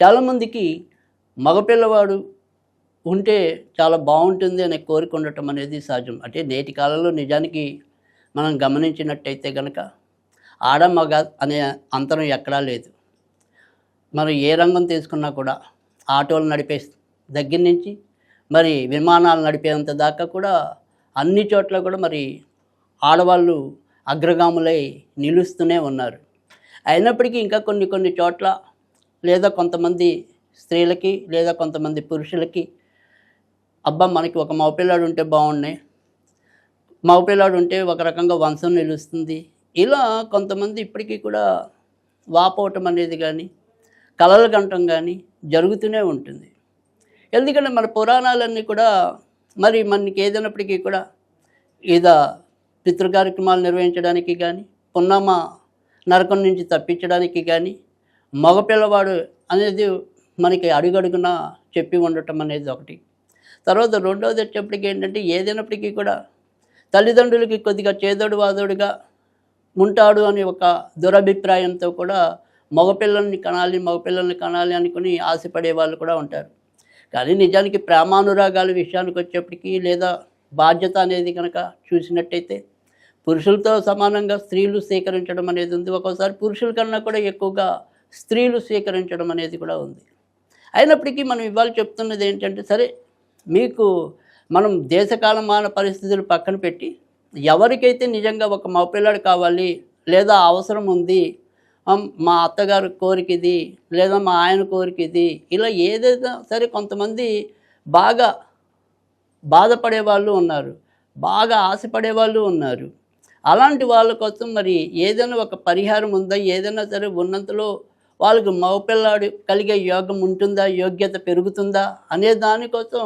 చాలామందికి మగపిల్లవాడు ఉంటే చాలా బాగుంటుంది అనే కోరిక ఉండటం అనేది సహజం. అంటే నేటి కాలంలో నిజానికి మనం గమనించినట్టయితే కనుక ఆడ మగ అనే అంతరం ఎక్కడా లేదు. మరి ఏ రంగం తీసుకున్నా కూడా ఆటోలు నడిపే దగ్గర నుంచి మరి విమానాలు నడిపేంత దాకా కూడా అన్ని చోట్ల కూడా మరి ఆడవాళ్ళు అగ్రగాములై నిలుస్తూనే ఉన్నారు. అయినప్పటికీ ఇంకా కొన్ని కొన్ని చోట్ల లేదా కొంతమంది స్త్రీలకి లేదా కొంతమంది పురుషులకి అబ్బా మనకి ఒక మగపిల్లాడు ఉంటే బాగున్నాయి మగపిల్లాడు ఉంటే ఒక రకంగా వంశం నిలుస్తుంది. ఇలా కొంతమంది ఇప్పటికీ కూడా వాపోవటం అనేది కానీ కలలు కంటం కానీ జరుగుతూనే ఉంటుంది. ఎందుకంటే మన పురాణాలన్నీ కూడా మరి మనకి ఏదైనప్పటికీ కూడా ఏదో పితృ కార్యక్రమాలు నిర్వహించడానికి కానీ పున్నమ్మ నరకం నుంచి తప్పించడానికి కానీ మగపిల్లవాడు అనేది మనకి అడుగడుగున చెప్పి ఉండటం అనేది ఒకటి. తర్వాత రెండవది వచ్చేప్పటికి ఏంటంటే ఏదైనప్పటికీ కూడా తల్లిదండ్రులకి కొద్దిగా చేదోడు వాదోడుగా ఉంటాడు అనే ఒక దురభిప్రాయంతో కూడా మగపిల్లల్ని కనాలి మగపిల్లల్ని కనాలి అనుకుని ఆశపడే వాళ్ళు కూడా ఉంటారు. కానీ నిజానికి ప్రేమానురాగాల విషయానికి వచ్చేప్పటికీ లేదా బాధ్యత అనేది కనుక చూసినట్టయితే పురుషులతో సమానంగా స్త్రీలు స్వీకరించడం అనేది ఉంది. ఒక్కోసారి పురుషుల కన్నా కూడా ఎక్కువగా స్త్రీలు స్వీకరించడం అనేది కూడా ఉంది. అయినప్పటికీ మనం ఇవాళ చెప్తున్నది ఏంటంటే సరే మీకు మనం దేశకాలమాన పరిస్థితులు పక్కన పెట్టి ఎవరికైతే నిజంగా ఒక మగపిల్లాడు కావాలి లేదా అవసరం ఉంది మా అత్తగారి కోరిక ఇది లేదా మా ఆయన కోరిక ఇది ఇలా ఏదైనా సరే కొంతమంది బాగా బాధపడే వాళ్ళు ఉన్నారు బాగా ఆశపడే వాళ్ళు ఉన్నారు. అలాంటి వాళ్ళ కోసం మరి ఏదైనా ఒక పరిహారం ఉందా? ఏదైనా సరే ఉన్నంతలో వాళ్ళకి మగపిల్లాడు కలిగే యోగం ఉంటుందా? యోగ్యత పెరుగుతుందా? అనే దానికోసం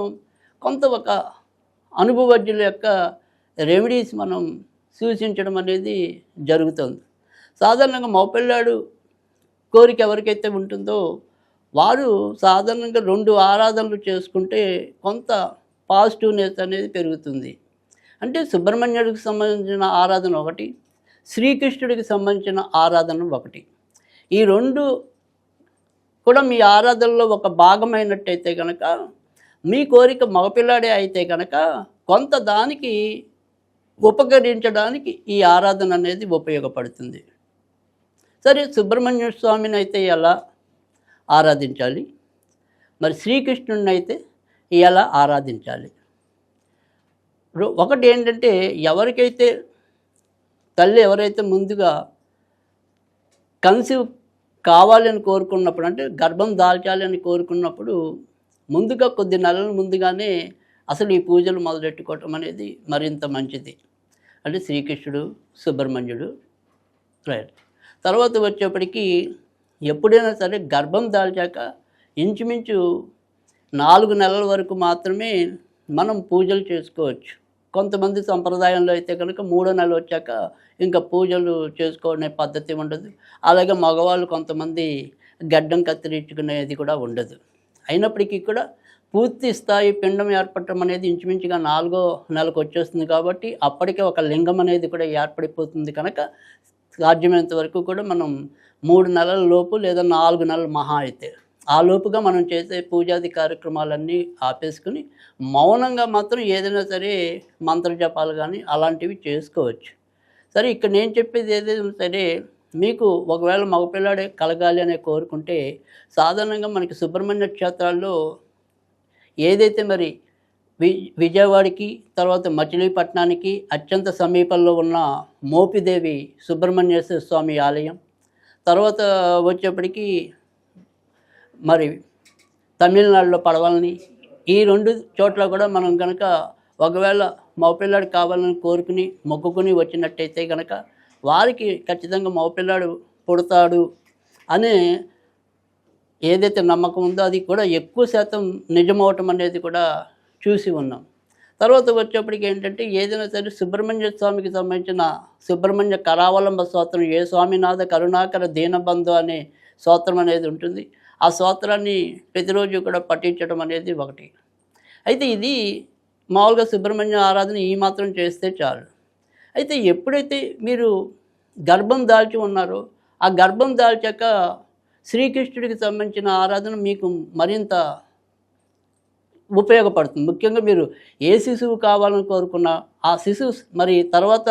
కొంత ఒక అనుభవజ్ఞుల యొక్క రెమెడీస్ మనం సూచించడం అనేది జరుగుతుంది. సాధారణంగా మగపిల్లాడు కోరిక ఎవరికైతే ఉంటుందో వారు సాధారణంగా రెండు ఆరాధనలు చేసుకుంటే కొంత పాజిటివ్నెస్ అనేది పెరుగుతుంది. అంటే సుబ్రహ్మణ్యుడికి సంబంధించిన ఆరాధన ఒకటి శ్రీకృష్ణుడికి సంబంధించిన ఆరాధన ఒకటి. ఈ రెండు కూడా మీ ఆరాధనలో ఒక భాగమైనట్టయితే కనుక మీ కోరిక మగపిల్లాడే అయితే కనుక కొంత దానికి ఉపకరించడానికి ఈ ఆరాధన అనేది ఉపయోగపడుతుంది. సరే సుబ్రహ్మణ్య స్వామిని అయితే ఎలా ఆరాధించాలి? మరి శ్రీకృష్ణుడిని అయితే ఎలా ఆరాధించాలి? ఒకటి ఏంటంటే ఎవరికైతే తల్లి ఎవరైతే ముందుగా కన్సీవ్ కావాలని కోరుకున్నప్పుడు అంటే గర్భం దాల్చాలని కోరుకున్నప్పుడు ముందుగా కొద్ది నెలల ముందుగానే అసలు ఈ పూజలు మొదలెట్టుకోవటం అనేది మరింత మంచిది. అంటే శ్రీకృష్ణుడు సుబ్రహ్మణ్యుడు రైట్. తర్వాత వచ్చేప్పటికీ ఎప్పుడైనా సరే గర్భం దాల్చాక ఇంచుమించు నాలుగు నెలల వరకు మాత్రమే మనం పూజలు చేసుకోవచ్చు. కొంతమంది సంప్రదాయంలో అయితే కనుక మూడో నెల వచ్చాక ఇంకా పూజలు చేసుకునే పద్ధతి ఉండదు. అలాగే మగవాళ్ళు కొంతమంది గడ్డం కత్తిరించుకునేది కూడా ఉండదు. అయినప్పటికీ కూడా పూర్తి స్థాయి పిండం ఏర్పడటం అనేది ఇంచుమించుగా నాలుగో నెలకు వచ్చేస్తుంది కాబట్టి అప్పటికే ఒక లింగం అనేది కూడా ఏర్పడిపోతుంది కనుక సాధ్యమైనంత వరకు కూడా మనం మూడు నెలల లోపు లేదా నాలుగు నెలలు మహా అయితే ఆ లోపుగా మనం చేసే పూజాది కార్యక్రమాలన్నీ ఆపేసుకుని మౌనంగా మాత్రం ఏదైనా సరే మంత్ర జపాలు కానీ అలాంటివి చేసుకోవచ్చు. సరే ఇక్కడ నేను చెప్పేది ఏదైనా సరే మీకు ఒకవేళ మగపిల్లాడే కలగాలి అనే కోరుకుంటే సాధారణంగా మనకి సుబ్రహ్మణ్య క్షేత్రాల్లో ఏదైతే మరి వి విజయవాడకి తర్వాత మచిలీపట్నానికి అత్యంత సమీపంలో ఉన్న మోపిదేవి సుబ్రహ్మణ్యేశ్వర స్వామి ఆలయం తర్వాత వచ్చేప్పటికి మరి తమిళనాడులో పడవలని ఈ రెండు చోట్ల కూడా మనం కనుక ఒకవేళ మగపిల్లాడు కావాలని కోరుకుని మొక్కుకుని వచ్చినట్టయితే కనుక వారికి ఖచ్చితంగా మగపిల్లాడు పుడతాడు అనే ఏదైతే నమ్మకం ఉందో అది కూడా ఎక్కువ శాతం నిజమవటం అనేది కూడా చూసి ఉన్నాం. తర్వాత వచ్చేప్పటికి ఏంటంటే ఏదైనా సరే సుబ్రహ్మణ్య స్వామికి సంబంధించిన సుబ్రహ్మణ్య కరావలంబ స్తోత్రం ఏ స్వామినాథ కరుణాకర దీనబంధు అనే స్తోత్రం అనేది ఉంటుంది. ఆ స్తోత్రాన్ని ప్రతిరోజు కూడా పఠించడం అనేది ఒకటి. అయితే ఇది మామూలుగా సుబ్రహ్మణ్య ఆరాధన ఈ మాత్రం చేస్తే చాలు. అయితే ఎప్పుడైతే మీరు గర్భం దాల్చి ఉన్నారో ఆ గర్భం దాల్చాక శ్రీకృష్ణుడికి సంబంధించిన ఆరాధన మీకు మరింత ఉపయోగపడుతుంది. ముఖ్యంగా మీరు ఏ శిశువు కావాలని కోరుకున్నా ఆ శిశువు మరి తర్వాత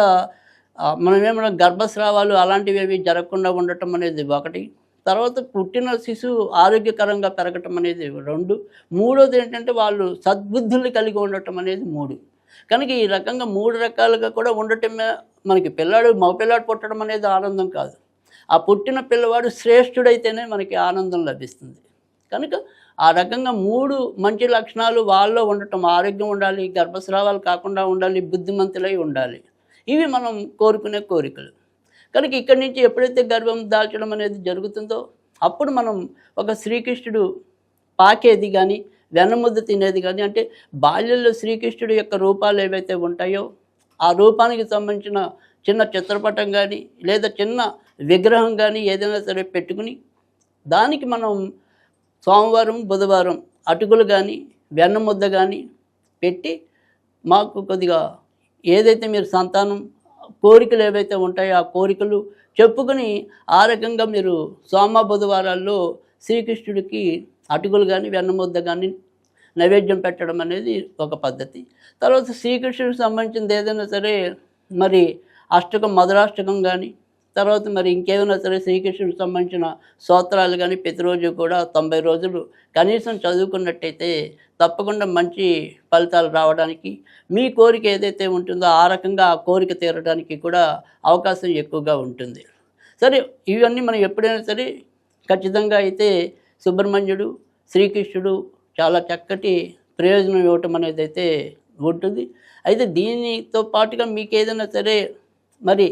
మనమేమైనా గర్భస్రావాలు అలాంటివి ఏవి జరగకుండా ఉండటం అనేది ఒకటి. తర్వాత పుట్టిన శిశువు ఆరోగ్యకరంగా పెరగటం అనేది రెండు. మూడోది ఏంటంటే వాళ్ళు సద్బుద్ధుల్ని కలిగి ఉండటం అనేది మూడు. కనుక ఈ రకంగా మూడు రకాలుగా కూడా ఉండటమే మనకి పిల్లాడు మగపిల్లాడు పుట్టడం అనేది ఆనందం కాదు. ఆ పుట్టిన పిల్లవాడు శ్రేష్ఠుడైతేనే మనకి ఆనందం లభిస్తుంది. కనుక ఆ రకంగా మూడు మంచి లక్షణాలు వాళ్ళలో ఉండటం ఆరోగ్యం ఉండాలి గర్భస్రావాలు కాకుండా ఉండాలి బుద్ధిమంతులై ఉండాలి. ఇవి మనం కోరుకునే కోరికలు. కనుక ఇక్కడి నుంచి ఎప్పుడైతే గర్వం దాల్చడం అనేది జరుగుతుందో అప్పుడు మనం ఒక శ్రీకృష్ణుడు పాకేది కానీ వెన్నముద్ద తినేది కానీ అంటే బాల్యంలో శ్రీకృష్ణుడు యొక్క రూపాలు ఏవైతే ఉంటాయో ఆ రూపానికి సంబంధించిన చిన్న చిత్రపటం కానీ లేదా చిన్న విగ్రహం కానీ ఏదైనా సరే పెట్టుకుని దానికి మనం సోమవారం బుధవారం అటుకులు కానీ వెన్నముద్ద కానీ పెట్టి మాకు కొద్దిగా ఏదైతే మీరు సంతానం కోరికలు ఏవైతే ఉంటాయో ఆ కోరికలు చెప్పుకుని ఆ రకంగా మీరు సోమ బుధవారాల్లో శ్రీకృష్ణుడికి అటుకులు కానీ వెన్నముద్ద కానీ నైవేద్యం పెట్టడం అనేది ఒక పద్ధతి. తర్వాత శ్రీకృష్ణుడికి సంబంధించింది ఏదైనా సరే మరి అష్టకం మధురాష్టకం కానీ తర్వాత మరి ఇంకేమైనా సరే శ్రీకృష్ణుడికి సంబంధించిన స్తోత్రాలు కానీ ప్రతిరోజు కూడా తొంభై రోజులు కనీసం చదువుకున్నట్టయితే తప్పకుండా మంచి ఫలితాలు రావడానికి మీ కోరిక ఏదైతే ఉంటుందో ఆ రకంగా ఆ కోరిక తీరడానికి కూడా అవకాశం ఎక్కువగా ఉంటుంది. సరే ఇవన్నీ మనం ఎప్పుడైనా సరే ఖచ్చితంగా అయితే సుబ్రహ్మణ్యుడు శ్రీకృష్ణుడు చాలా చక్కటి ప్రయోజనం ఇవ్వటం అనేది అయితే ఉంటుంది. అయితే దీనితో పాటుగా మీకు ఏదైనా సరే మరి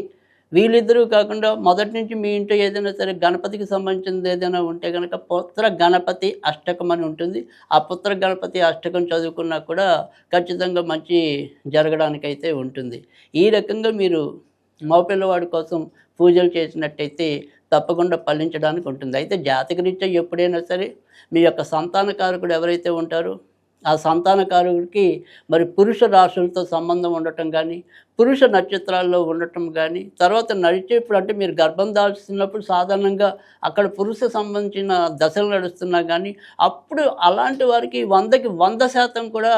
వీళ్ళిద్దరూ కాకుండా మొదటి నుంచి మీ ఇంట్లో ఏదైనా సరే గణపతికి సంబంధించింది ఏదైనా ఉంటే కనుక పుత్ర గణపతి అష్టకం అని ఉంటుంది. ఆ పుత్ర గణపతి అష్టకం చదువుకున్నా కూడా ఖచ్చితంగా మంచి జరగడానికైతే ఉంటుంది. ఈ రకంగా మీరు మగపిల్లవాడి కోసం పూజలు చేసినట్టయితే తప్పకుండా ఫలించడానికి ఉంటుంది. అయితే జాతకరీత్యా ఎప్పుడైనా సరే మీ యొక్క సంతానకారకుడు ఎవరైతే ఉంటారో ఆ సంతానకారుడికి మరి పురుష రాశులతో సంబంధం ఉండటం కానీ పురుష నక్షత్రాల్లో ఉండటం కానీ తర్వాత నడిచేప్పుడు అంటే మీరు గర్భం దాల్చుతున్నప్పుడు సాధారణంగా అక్కడ పురుష సంబంధించిన దశలు నడుస్తున్నా కానీ అప్పుడు అలాంటి వారికి వందకి వంద శాతం కూడా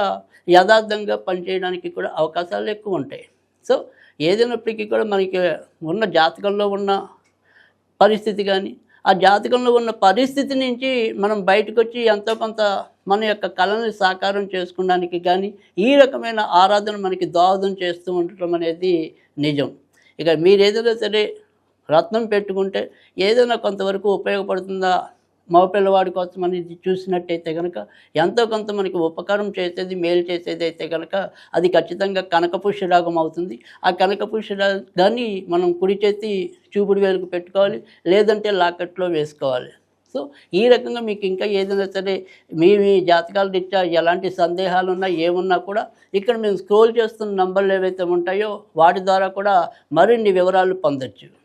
యథార్థంగా పనిచేయడానికి కూడా అవకాశాలు ఎక్కువ ఉంటాయి. సో ఏదైనప్పటికీ కూడా మనకి ఉన్న జాతకంలో ఉన్న పరిస్థితి కానీ ఆ జాతకంలో ఉన్న పరిస్థితి నుంచి మనం బయటకు వచ్చి ఎంతో కొంత మన యొక్క కళని సాకారం చేసుకోవడానికి కానీ ఈ రకమైన ఆరాధన మనకి దోహదం చేస్తూ ఉండటం అనేది నిజం. ఇక మీరు ఏదైనా సరే రత్నం పెట్టుకుంటే ఏదైనా కొంతవరకు ఉపయోగపడుతుందా? మగపిల్లవాడి కోసం అనేది చూసినట్టయితే కనుక ఎంతో కొంత మనకి ఉపకారం చేసేది మేలు చేసేది అయితే కనుక అది ఖచ్చితంగా కనకపుష్యరాగం అవుతుంది. ఆ కనకపుష్యరాగాన్ని మనం కుడి చేతి చూపుడు వేలుకు పెట్టుకోవాలి లేదంటే లాకెట్లో వేసుకోవాలి. సో ఈ రకంగా మీకు ఇంకా ఏదైనా సరే మీ మీ జాతకాల రీత్యా ఎలాంటి సందేహాలు ఉన్నా ఏమున్నా కూడా ఇక్కడ మేము స్క్రోల్ చేస్తున్న నంబర్లు ఏవైతే ఉంటాయో వాటి ద్వారా కూడా మరిన్ని వివరాలు పొందొచ్చు.